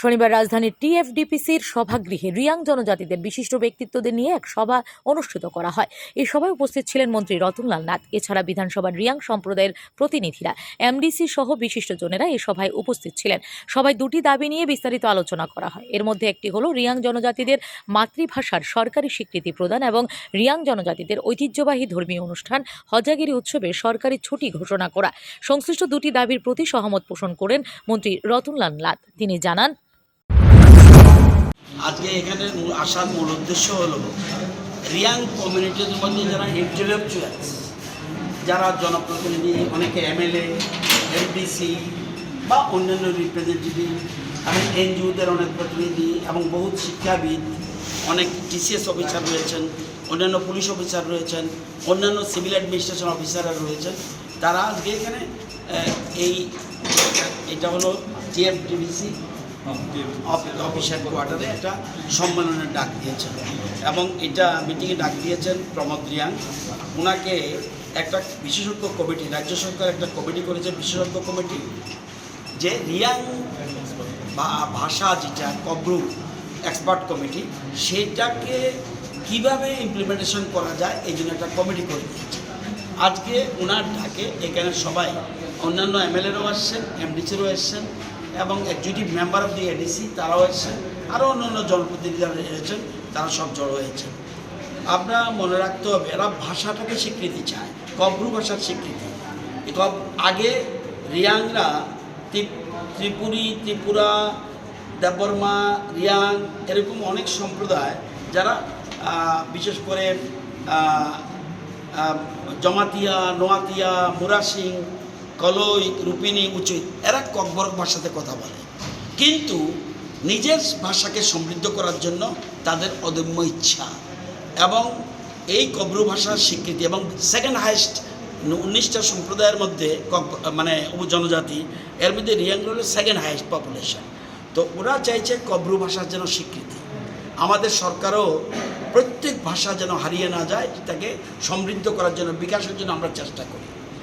শনিবার রাজধানীর টিএফডিপিসির সভাগৃহে রিয়াং জনজাতিদের বিশিষ্ট ব্যক্তিত্বদের নিয়ে এক সভা অনুষ্ঠিত করা হয়। এই সভায় উপস্থিত ছিলেন মন্ত্রী রতনলাল নাথ, এছাড়া বিধানসভার রিয়াং সম্প্রদায়ের প্রতিনিধিরা। এমডিসি সহ বিশিষ্টজনেরা এই সভায় উপস্থিত ছিলেন। সবাই দুটি দাবি নিয়ে বিস্তারিত আলোচনা করা হয়। এর মধ্যে একটি হলো রিয়াং জনজাতিদের মাতৃভাষার সরকারি স্বীকৃতি প্রদান এবং রিয়াং জনজাতিদের ঐতিহ্যবাহী ধর্মীয় অনুষ্ঠান হজাগিরি উৎসবে সরকারি ছুটি ঘোষণা করা। সংশ্লিষ্ট দুটি দাবির প্রতি সহমত পোষণ করেন মন্ত্রী রতনলাল নাথ। তিনি জানান আজকে এখানে আসার মূল উদ্দেশ্য হলো রিয়াং কমিউনিটির মধ্যে যারা ইন্টেলেকচুয়ালস যারা জনপ্রতিনিধি, অনেকে এমএলএ এমডিসি বা অন্যান্য রিপ্রেজেন্টেটিভ এবং এনজিওদের অনেক প্রতিনিধি এবং বহুত শিক্ষাবিদ, অনেক টিসিএস অফিসার রয়েছেন, অন্যান্য পুলিশ অফিসার রয়েছেন, অন্যান্য সিভিল অ্যাডমিনিস্ট্রেশন অফিসাররা রয়েছেন, তারা আজকে এখানে এই এটা হলো টিএফডিবিসি অফিসার কোয়ার্টারে একটা সম্মেলনের ডাক দিয়েছেন। এবং এটা মিটিংয়ে ডাক দিয়েছেন প্রমোদ রিয়াং। ওনাকে একটা বিশেষজ্ঞ কমিটি, রাজ্য সরকার একটা কমিটি করেছে, বিশেষজ্ঞ কমিটি, যে রিয়াং বা ভাষা যেটা কব্রু এক্সপার্ট কমিটি, সেটাকে কীভাবে ইমপ্লিমেন্টেশন করা যায়, এই জন্য একটা কমিটি করে আজকে ওনার ডাকে, এখানে সবাই, অন্যান্য এমএলএরাও আসছেন এমডিসিরও এসছেন এবং executive member of the ADC তারাও এসছেন। আরও অন্যান্য জনপ্রতিনিধিরা এসেছেন, তারা সব জড়ো হয়েছেন। আমরা মনে রাখতে হবে, এরা ভাষাটাকে স্বীকৃতি চায়, কব্রু ভাষার স্বীকৃতি। আগে রিয়াংরা ত্রিপ- ত্রিপুরী, ত্রিপুরা, দেববর্মা, রিয়াং, এরকম অনেক সম্প্রদায় যারা বিশেষ করে জমাতিয়া, নোয়াতিয়া, মুরাসিং কলই, রূপিনী উচিত এরা ককবর ভাষাতে কথা বলে। কিন্তু নিজের ভাষাকে সমৃদ্ধ করার জন্য তাদের অদম্য ইচ্ছা। এবং এই কব্রু ভাষার স্বীকৃতি এবং সেকেন্ড হাইয়েস্ট উনিশটা সম্প্রদায়ের মধ্যে মানে জনজাতি এর মধ্যে রিয়াং হলো সেকেন্ড হাইয়েস্ট পপুলেশন তো ওরা চাইছে কব্রু ভাষার যেন স্বীকৃতি। আমাদের সরকারও প্রত্যেক ভাষা যেন হারিয়ে না যায়, তাকে সমৃদ্ধ করার জন্য, বিকাশের জন্য আমরা চেষ্টা করি।